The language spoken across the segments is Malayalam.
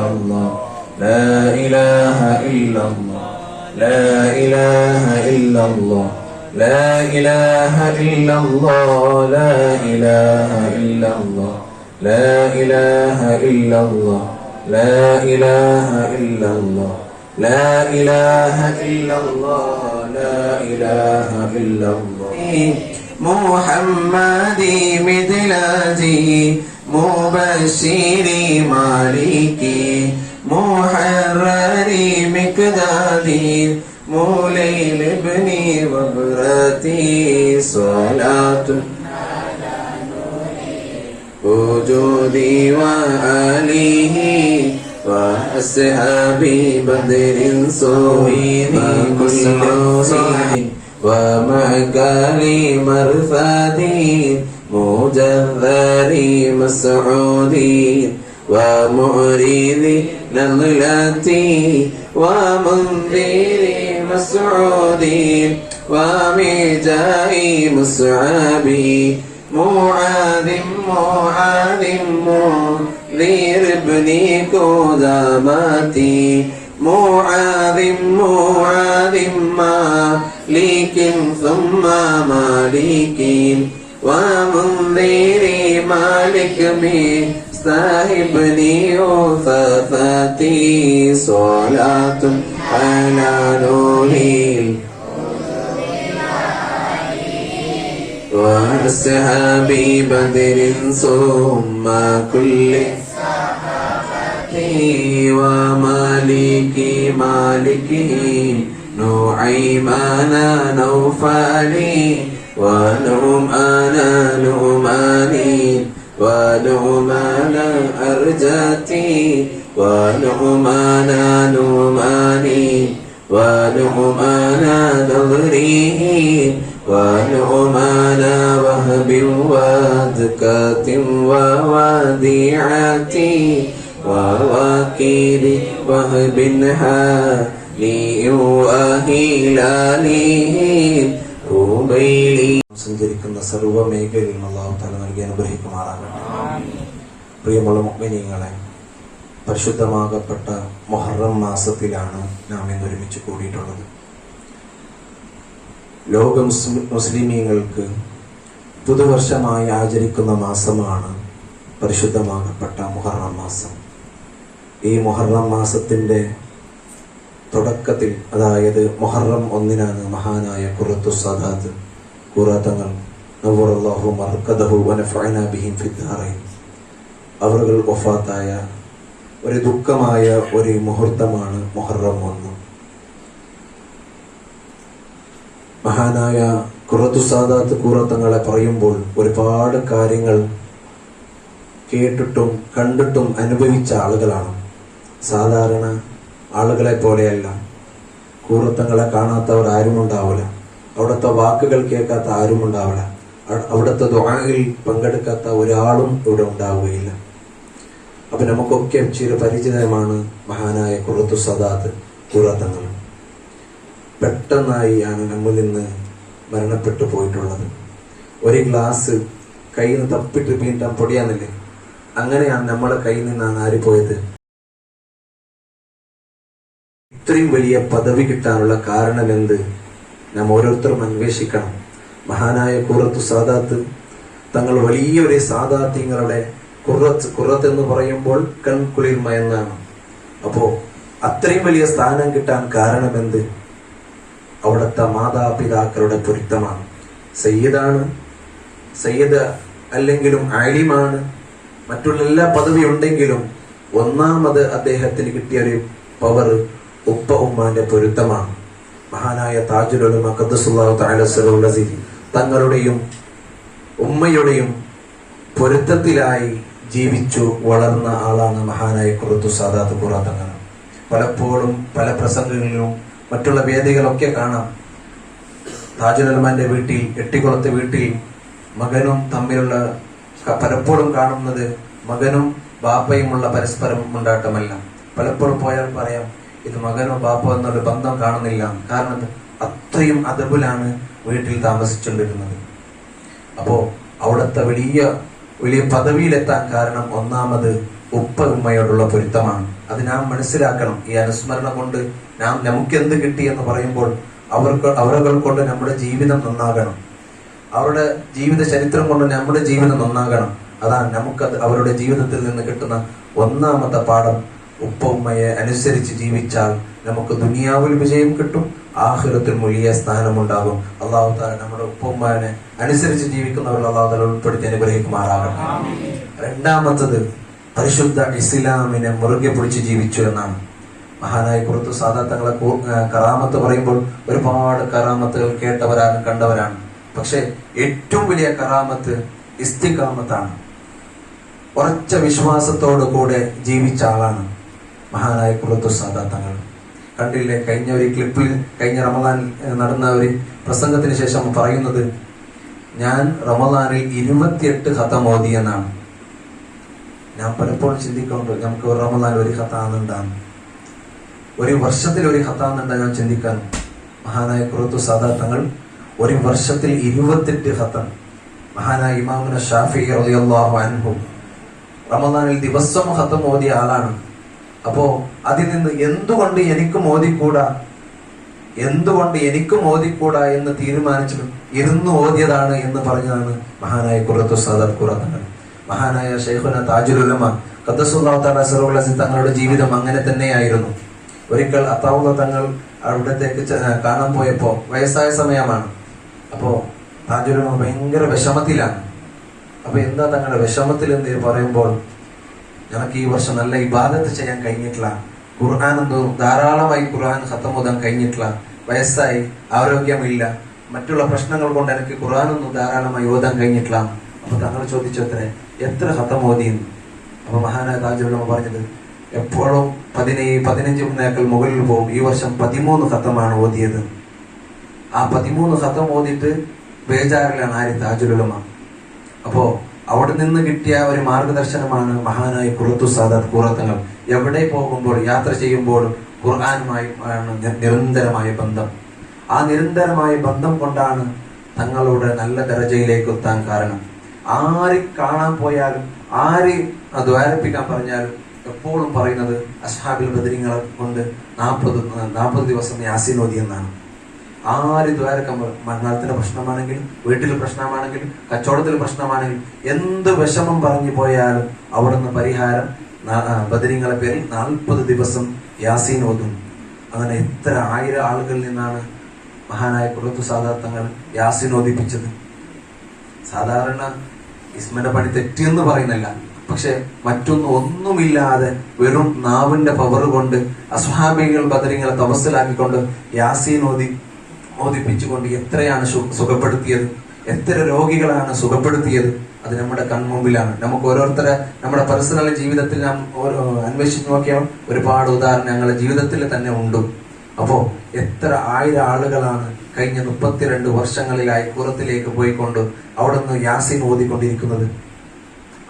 الله لا إله إلا الله لا إله إلا الله لا إله إلا الله لا إله إلا الله لا إله إلا الله لا إله إلا الله لا إله إلا الله لا إله إلا الله محمدي مدلتي مبشري مالكي محرري مقدادي مولي لابني وبرتي صلاة وجودي وآله وأصحابي بدر صويني كل صاحي ومعكالي مرفدي مجذري مسعودي ومعرضي نضلتي ومنذري مسعودي ومجاي مصعبي معاذ معاذ منذر ابني قداماتي معاذ معاذ مالك ثم مالك. ومنذر مالك من صاحبني وفاتي صلاة على نوري وأصحابي بدر ثم كل ومالكي مالكي نعيمانا نوفالي ولعمانا لعماني ولعمانا أرجاتي ولعمانا نعماني ولعمانا نظريه ولعمانا وهب وذكاة ووديعاتي ووكيل وهب هاد സഞ്ചരിക്കുന്ന സർവ മേഖലയിൽ അള്ളാഹു തല നൽകി അനുഗ്രഹിക്കുമാറാകട്ടെ. പ്രിയമുള്ള മുഗ്മിനീങ്ങളെ പരിശുദ്ധമാകപ്പെട്ട മൊഹറം മാസത്തിലാണ് നാം ഇന്ന് ഒരുമിച്ച് കൂടിയിട്ടുള്ളത്. ലോക മുസ്ലിമീങ്ങൾക്ക് പുതുവർഷമായി ആചരിക്കുന്ന മാസമാണ് പരിശുദ്ധമാകപ്പെട്ട മുഹറം മാസം. ഈ മുഹറം മാസത്തിന്റെ തുടക്കത്തിൽ അതായത് മൊഹറം ഒന്നിനാണ് മഹാനായ കുറത്തു സദാത്ത് കുറാത്തങ്ങൾ നവറുല്ലാഹു മർക്കദഹു അവറുകൾ വഫാത്തായ ഒരു ദുഃഖമായ ഒരു മുഹൂർത്തമാണ് മൊഹറം ഒന്ന്. മഹാനായ കുറത്തു സാദാത്ത് കൂറത്തങ്ങളെ പറയുമ്പോൾ ഒരുപാട് കാര്യങ്ങൾ കേട്ടിട്ടും കണ്ടിട്ടും അനുഭവിച്ച ആളുകളാണ്. സാധാരണ ആളുകളെ പോലെയല്ല കൂറത്തങ്ങളെ കാണാത്തവർ ആരും ഉണ്ടാവില്ല അവിടുത്തെ വാക്കുകൾ കേൾക്കാത്ത ആരും ഉണ്ടാവില്ല അവിടുത്തെ ദ്വായിൽ പങ്കെടുക്കാത്ത ഒരാളും ഇവിടെ ഉണ്ടാവുകയില്ല. അപ്പൊ നമുക്കൊക്കെ ചിരപരിചിതമാണ് മഹാനായ കുറത്തു സദാത്ത് കൂറത്തങ്ങൾ പെട്ടെന്നായി ആണ് നമ്മിൽ നിന്ന് മരണപ്പെട്ടു പോയിട്ടുള്ളത്. ഒരു ഗ്ലാസ് കയ്യിൽ നിന്ന് തപ്പിട്ട് വീണ്ടും പൊടിയാന്നില്ലേ? അങ്ങനെയാണ് നമ്മളെ കയ്യിൽ നിന്നാണ് ആര് പോയത് ഇത്രയും വലിയ പദവി കിട്ടാനുള്ള കാരണം എന്ത് നാം ഓരോരുത്തരും അന്വേഷിക്കണം. മഹാനായ കുറത്തു സാദാത്ത് തങ്ങൾ വലിയൊരു സാദാത്യങ്ങളുടെ കുറത്ത് കുറത്ത് എന്ന് പറയുമ്പോൾ കൺകുളിർമ എന്നാണ്. അപ്പോ അത്രയും വലിയ സ്ഥാനം കിട്ടാൻ കാരണം കാരണമെന്ത്? അവിടുത്തെ മാതാപിതാക്കളുടെ പൊരുത്തമാണ്. സയ്യിദാണ് സയ്യിദ് അല്ലെങ്കിലും ആലിമാണ്. മറ്റുള്ള എല്ലാ പദവി ഉണ്ടെങ്കിലും ഒന്നാമത് അദ്ദേഹത്തിന് കിട്ടിയ ഒരു പവർ ഉപ്പ ഉമ്മാന്റെ പൊരുത്തമാണ്. മഹാനായ താജുലുലമ അസീസ് തങ്ങളുടെയും ഉമ്മയുടെയും പൊരുത്തത്തിലായി ജീവിച്ചു വളർന്ന ആളാണ് മഹാനായ കുറത്തു സാദാത്ത് ഖുറാ തങ്ങൾ. പലപ്പോഴും പല പ്രസംഗങ്ങളിലും മറ്റുള്ള വേദികളൊക്കെ കാണാം. താജുലമാന്റെ വീട്ടിൽ എട്ടിക്കുളത്തെ വീട്ടിൽ മകനും തമ്മിലുള്ള പലപ്പോഴും കാണുന്നത് മകനും ബാപ്പയുമുള്ള പരസ്പരം ഉണ്ടാട്ടമല്ല. പലപ്പോഴും പോയാൽ പറയാം ഇത് മകനോ ബാപ്പോ എന്നൊരു ബന്ധം കാണുന്നില്ല. കാരണം? അത്രയും അതബിലാണ് വീട്ടിൽ താമസിച്ചുകൊണ്ടിരുന്നത്. അപ്പോ അവിടുത്തെ വലിയ വലിയ പദവിയിലെത്താൻ കാരണം ഒന്നാമത് ഉപ്പ ഉമ്മയോടുള്ള പൊരുത്തമാണ്. അത് നാം മനസ്സിലാക്കണം. ഈ അനുസ്മരണ കൊണ്ട് നാം നമുക്ക് എന്ത് കിട്ടി എന്ന് പറയുമ്പോൾ അവർക്ക് അവരുകൾ കൊണ്ട് നമ്മുടെ ജീവിതം നന്നാകണം. അവരുടെ ജീവിത ചരിത്രം കൊണ്ട് നമ്മുടെ ജീവിതം നന്നാകണം. അതാണ് നമുക്കത് അവരുടെ ജീവിതത്തിൽ നിന്ന് കിട്ടുന്ന ഒന്നാമത്തെ പാഠം. ഉപ്പ ഉമ്മയെ അനുസരിച്ച് ജീവിച്ചാൽ നമുക്ക് ദുനിയാവിൽ വിജയം കിട്ടും ആഹ്ലത്തിൽ വലിയ സ്ഥാനമുണ്ടാകും അള്ളാഹു താല നമ്മുടെ ഉപ്പമ്മനെ അനുസരിച്ച് ജീവിക്കുന്നവർ അള്ളാഹു താല ഉൾപ്പെടുത്തി അനുഗ്രഹിക്കുമാറാകട്ടെ. രണ്ടാമത്തത് പരിശുദ്ധ ഇസ്ലാമിനെ മുറുകെ പിടിച്ച് ജീവിച്ചു എന്നാണ്. മഹാനായ കുറുത്തു സാധാത്തങ്ങളെ കറാമത്ത് പറയുമ്പോൾ ഒരുപാട് കറാമത്തുകൾ കേട്ടവരാണ് കണ്ടവരാണ്. പക്ഷെ ഏറ്റവും വലിയ കറാമത്ത് ഇസ്തികാമത്താണ് ഉറച്ച വിശ്വാസത്തോടു കൂടെ ജീവിച്ച ആളാണ്. മഹാനായ കുറുത്തു സാധാത്തങ്ങൾ കണ്ടില്ലേ കഴിഞ്ഞ ഒരു ക്ലിപ്പിൽ കഴിഞ്ഞ റമദാൻ നടന്ന ഒരു പ്രസംഗത്തിന് ശേഷം പറയുന്നത് ഞാൻ റമദാനിൽ ഇരുപത്തിയെട്ട് കഥ ഓതി എന്നാണ്. ഞാൻ പലപ്പോഴും ചിന്തിക്കാറുണ്ട് നമുക്ക് ഒരു റമദാൻ ഒരു ഹത്താന്നുണ്ടാണ് ഒരു വർഷത്തിൽ ഒരു ഹത്താന്നുണ്ടാ ഞാൻ ചിന്തിക്കാൻ. മഹാനായ കുറത്തു സാദാത്തങ്ങൾ ഒരു വർഷത്തിൽ ഇരുപത്തെട്ട് ഹത്തം മഹാനായ ഇമാമുന ഷാഫി റളിയല്ലാഹു അൻഹു റമദാനിൽ ദിവസം ഹത്തം ഓതിയ ആളാണ്. അപ്പോ അതിൽ നിന്ന് എന്തുകൊണ്ട് എനിക്ക് മോദിക്കൂടാ എന്തുകൊണ്ട് എനിക്ക് മോദിക്കൂടാ എന്ന് തീരുമാനിച്ചു ഇരുന്ന് ഓതിയതാണ് എന്ന് പറഞ്ഞതാണ് മഹാനായ കുറത്തു സദർ കുറത്തങ്ങൾ മഹാനായ ഷെയ്ഖുന താജുലുലമ ഖദ്ദസുല്ലാഹു തങ്ങളുടെ ജീവിതം അങ്ങനെ തന്നെയായിരുന്നു. ഒരിക്കൽ അത്താവുള്ള തങ്ങൾ അവിടത്തേക്ക് കാണാൻ പോയപ്പോ വയസ്സായ സമയമാണ്. അപ്പോ താജുലുലമ ഭയങ്കര വിഷമത്തിലാണ്. അപ്പൊ എന്താ തങ്ങളുടെ വിഷമത്തിൽ എന്ന് പറയുമ്പോൾ ഞങ്ങൾക്ക് ഈ വർഷം നല്ല ഇബാദത്ത് ചെയ്യാൻ കഴിഞ്ഞിട്ടില്ല. ഖുർആൻ എന്തോ ധാരാളമായി ഖുർആൻ ഖത്തം ഓതാൻ കഴിഞ്ഞിട്ടില്ല. വയസ്സായി ആരോഗ്യമില്ല. മറ്റുള്ള പ്രശ്നങ്ങൾ കൊണ്ട് എനിക്ക് ഖുർആൻ ഒന്നും ധാരാളമായി ഓതാൻ കഴിഞ്ഞിട്ടില്ല. അപ്പൊ തങ്ങൾ ചോദിച്ചു അത്രേ എത്ര ഖത്തം ഓതിയെന്ന്? അപ്പൊ മഹാനായ താജുള്ളമ്മ പറഞ്ഞത് എപ്പോഴും പതിനേഴ് പതിനഞ്ച് നേക്കൾ മുകളിൽ പോകും ഈ വർഷം പതിമൂന്ന് സത്തമാണ് ഓതിയത്. ആ പതിമൂന്ന് സത്തം ഓതിയിട്ട് ബേജാറിലാണ് ആര് താജുലുലമ അപ്പോ അവിടെ നിന്ന് കിട്ടിയ ഒരു മാർഗദർശനമാണ് മഹാനായ കുറത്തു സാദാത്ത് കുറത്തങ്ങൾ എവിടെ പോകുമ്പോൾ യാത്ര ചെയ്യുമ്പോൾ ഖുർആാനുമായി നിരന്തരമായ ബന്ധം. ആ നിരന്തരമായ ബന്ധം കൊണ്ടാണ് തങ്ങളുടെ നല്ല ദരജയിലേക്ക് എത്താൻ കാരണം. ആര് കാണാൻ പോയാലും ആര് ദ്വാരപ്പിക്കാൻ പറഞ്ഞാലും എപ്പോഴും പറയുന്നത് അസ്ഹാബിൽ ബദരിങ്ങളെ കൊണ്ട് നാൽപ്പത് നാൽപ്പത് ദിവസം യാസിനോദി എന്നാണ് ആര് ദ്വാരക്കം മരണത്തിന്റെ പ്രശ്നമാണെങ്കിൽ വീട്ടിൽ പ്രശ്നമാണെങ്കിൽ കച്ചവടത്തിൽ പ്രശ്നമാണെങ്കിൽ എന്ത് വിഷമം പറഞ്ഞു പോയാലും അവിടുന്ന് പരിഹാരം ബദരിങ്ങളെ പേരിൽ നാൽപ്പത് ദിവസം യാസീൻ ഓതും. അങ്ങനെ എത്ര ആയിരം ആളുകളിൽ നിന്നാണ് മഹാനായ കുളത്തു സാധാർത്ഥങ്ങൾ യാസീൻ ഓദിപ്പിച്ചത് സാധാരണ ഇസ്മന്റെ പണി തെറ്റിയെന്ന് പറയുന്നില്ല പക്ഷെ മറ്റൊന്നും ഒന്നുമില്ലാതെ വെറും നാവിന്റെ പവർ കൊണ്ട് അസ്വാഭികൾ ബദരിങ്ങളെ തപസ്സിലാക്കിക്കൊണ്ട് യാസീൻ ഓതി ഓദിപ്പിച്ചുകൊണ്ട് എത്രയാണ് സുഖപ്പെടുത്തിയത്? എത്ര രോഗികളാണ് സുഖപ്പെടുത്തിയത്? അത് നമ്മുടെ കൺമുമ്പിലാണ്. നമുക്ക് ഓരോരുത്തരെ നമ്മുടെ പേഴ്സണൽ ജീവിതത്തിൽ നാം ഓരോ അന്വേഷിച്ച് നോക്കിയാൽ ഒരുപാട് ഉദാഹരണം ഞങ്ങളുടെ ജീവിതത്തിൽ തന്നെ ഉണ്ട്. അപ്പോ എത്ര ആയിരം ആളുകളാണ് കഴിഞ്ഞ മുപ്പത്തിരണ്ട് വർഷങ്ങളിലായി പുറത്തിലേക്ക് പോയിക്കൊണ്ട് അവിടുന്ന് യാസിൻ ഓതിക്കൊണ്ടിരിക്കുന്നത്?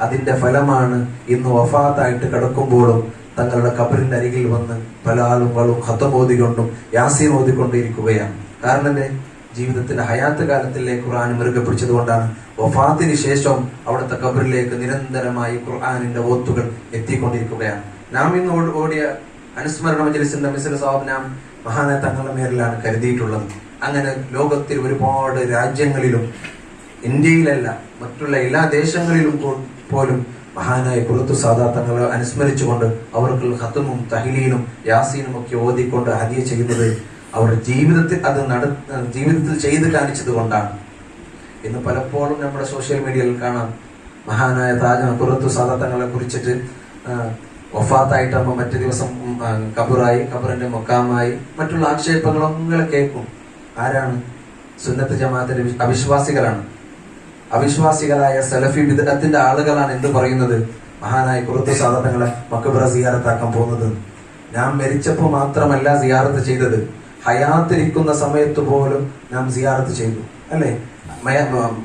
അതിന്റെ ഫലമാണ് ഇന്ന് വഫാത്തായിട്ട് കിടക്കുമ്പോഴും തങ്ങളുടെ കബറിന്റെ അരികിൽ വന്ന് പല ആളുകളും ഖത്തം ഓതിക്കൊണ്ടും യാസിൻ ഓതിക്കൊണ്ടിരിക്കുകയാണ്. കാരണം എന്തേ ജീവിതത്തിന്റെ ഹയാത്ത് കാലത്തിലെ ഖുർആൻ മുറുകെ പിടിച്ചത് കൊണ്ടാണ് വഫാത്തിന് ശേഷം അവിടുത്തെ കബറിലേക്ക് നിരന്തരമായി ഖുർആാനിന്റെ ഓത്തുകൾ എത്തിക്കൊണ്ടിരിക്കുകയാണ്. നാം ഇന്ന് ഓടിയ അനുസ്മരണ മജലിസിന്റെ മിസൽ സാബ് നാം തങ്ങളുടെ മേലിലാണ് കരുതിയിട്ടുള്ളത്. അങ്ങനെ ലോകത്തിൽ ഒരുപാട് രാജ്യങ്ങളിലും ഇന്ത്യയിലല്ല മറ്റുള്ള എല്ലാ ദേശങ്ങളിലും പോലും മഹാനായ കുറുത്തു തങ്ങളെ അനുസ്മരിച്ചുകൊണ്ട് അവർക്ക് ഹത്തുമും തഹിലീനും യാസീനും ഒക്കെ ഓതിക്കൊണ്ട് ഹദിയ ചെയ്യുന്നത് അവരുടെ ജീവിതത്തിൽ അത് നട ജീവിതത്തിൽ ചെയ്ത് കാണിച്ചത് കൊണ്ടാണ്. ഇന്ന് പലപ്പോഴും നമ്മുടെ സോഷ്യൽ മീഡിയയിൽ കാണാം. മഹാനായ താജ് കുറുത്തു സാധാരണങ്ങളെ കുറിച്ചിട്ട് വഫാത്തായിട്ടാകുമ്പോൾ മറ്റു ദിവസം കബുറായി കബുറിന്റെ മൊക്കാമായി മറ്റുള്ള ആക്ഷേപങ്ങളും ഇങ്ങനെ കേൾക്കും. ആരാണ്? സുന്നത്ത് ജമാഅത്തിന്റെ അവിശ്വാസികളാണ്. അവിശ്വാസികളായ സലഫി വിദഗ്ധത്തിന്റെ ആളുകളാണ് എന്ത് പറയുന്നത്? മഹാനായ കുറുത്തു സാധനങ്ങളെ മക്കബറ സിയാറത്താക്കാൻ പോകുന്നത്. ഞാൻ മരിച്ചപ്പോൾ മാത്രമല്ല സിയാറത്ത് ചെയ്തത്. ഹയാത്തിരിക്കുന്ന സമയത്ത് പോലും നാം സിയാറത്ത് ചെയ്തു അല്ലേ?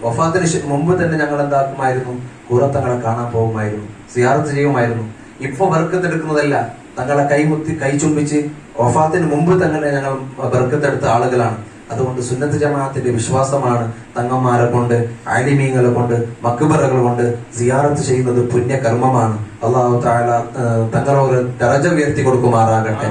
വഫാത്തിന് മുമ്പ് തന്നെ ഞങ്ങൾ എന്താക്കുമായിരുന്നു കൂറത്തങ്ങളെ കാണാൻ പോകുമായിരുന്നു സിയാറത്ത് ചെയ്യുമായിരുന്നു. ഇപ്പൊ ബർക്കത്തെടുക്കുന്നതല്ല തങ്ങളെ കൈമുത്തി കൈ ചുംബിച്ച് വഫാത്തിന് മുമ്പ് തന്നെ ഞങ്ങൾ ബർക്കത്തെടുത്ത ആളുകളാണ്. അതുകൊണ്ട് സുന്നത്ത് ജമാഅത്തിന്റെ വിശ്വാസമാണ് തങ്ങന്മാരെ കൊണ്ട് ആലിമീങ്ങളെ കൊണ്ട് മക്ബറകൾ കൊണ്ട് സിയാറത്ത് ചെയ്യുന്നത് പുണ്യ കർമ്മമാണ് അള്ളാഹു താല തങ്ങളോട് ദറജ ഉയർത്തി കൊടുക്കുമാറാകട്ടെ.